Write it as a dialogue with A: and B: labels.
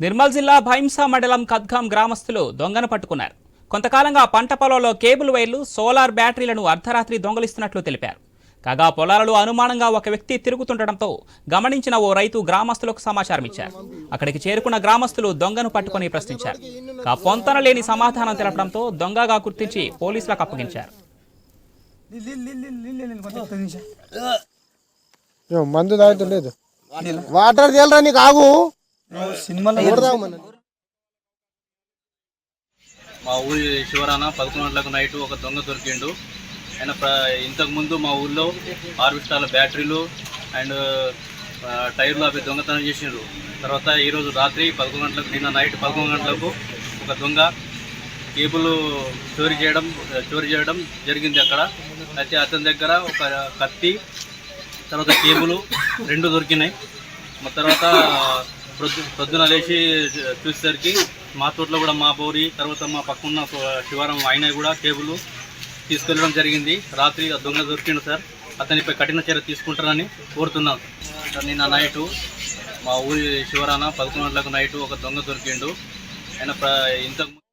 A: నిర్మల్ జిల్లా భైంసా మండలం కద్గాం గ్రామస్తులు దొంగను పట్టుకున్నారు. కొంతకాలంగా పంట పొలంలో కేబుల్ వైర్లు సోలార్ బ్యాటరీలను అర్ధరాత్రి దొంగలిస్తున్నట్లు తెలిపారు. కాగా పొలాలలో అనుమానంగా ఒక వ్యక్తి తిరుగుతుండటంతో గమనించిన ఓ రైతు గ్రామస్తులకు సమాచారం ఇచ్చారు. అక్కడికి చేరుకున్న గ్రామస్తులు దొంగను పట్టుకొని ప్రశ్నించారు. ఆ పొంతన లేని సమాధానం తెలపడంతో దొంగగా గుర్తించి పోలీసులకు అప్పగించారు.
B: మందు తాగుతలేదు. వాటర్ తేలరా నీకు ఆగు.
C: సినిమాలో
B: ఎవరు మన
D: మా ఊరి శివరాన పదకొండు గంటలకు నైట్ ఒక దొంగ దొరికిండు. ఆయన ప్ర ఇంతకుముందు మా ఊళ్ళో హార్వెస్టార్ల బ్యాటరీలు అండ్ టైర్లు అవి దొంగతనం చేసిండ్రు. తర్వాత ఈరోజు రాత్రి పదకొండు గంటలకు నిన్న నైట్ పదకొండు గంటలకు ఒక దొంగ కేబుల్ చోరీ చేయడం చోరీ చేయడం జరిగింది అక్కడ. అయితే అతని దగ్గర ఒక కత్తి తర్వాత కేబుల్ రెండు దొరికినాయి. మా తర్వాత ప్రొద్దు ప్రొద్దున లేచి చూసేసరికి మా తోటలో కూడా మా బోరి తర్వాత మా పక్కన శివారం ఆయన కూడా కేబుల్ తీసుకెళ్ళడం జరిగింది. రాత్రి ఆ దొంగ దొరికిండు సార్. అతనిపై కఠిన చర్య తీసుకుంటారని కోరుతున్నాం సార్ నిన్న నైటు మా ఊరి శివరాన పదకొండు గంటలకు నైటు ఒక దొంగ దొరికిండు. ఆయన ప్ర ఇంతకు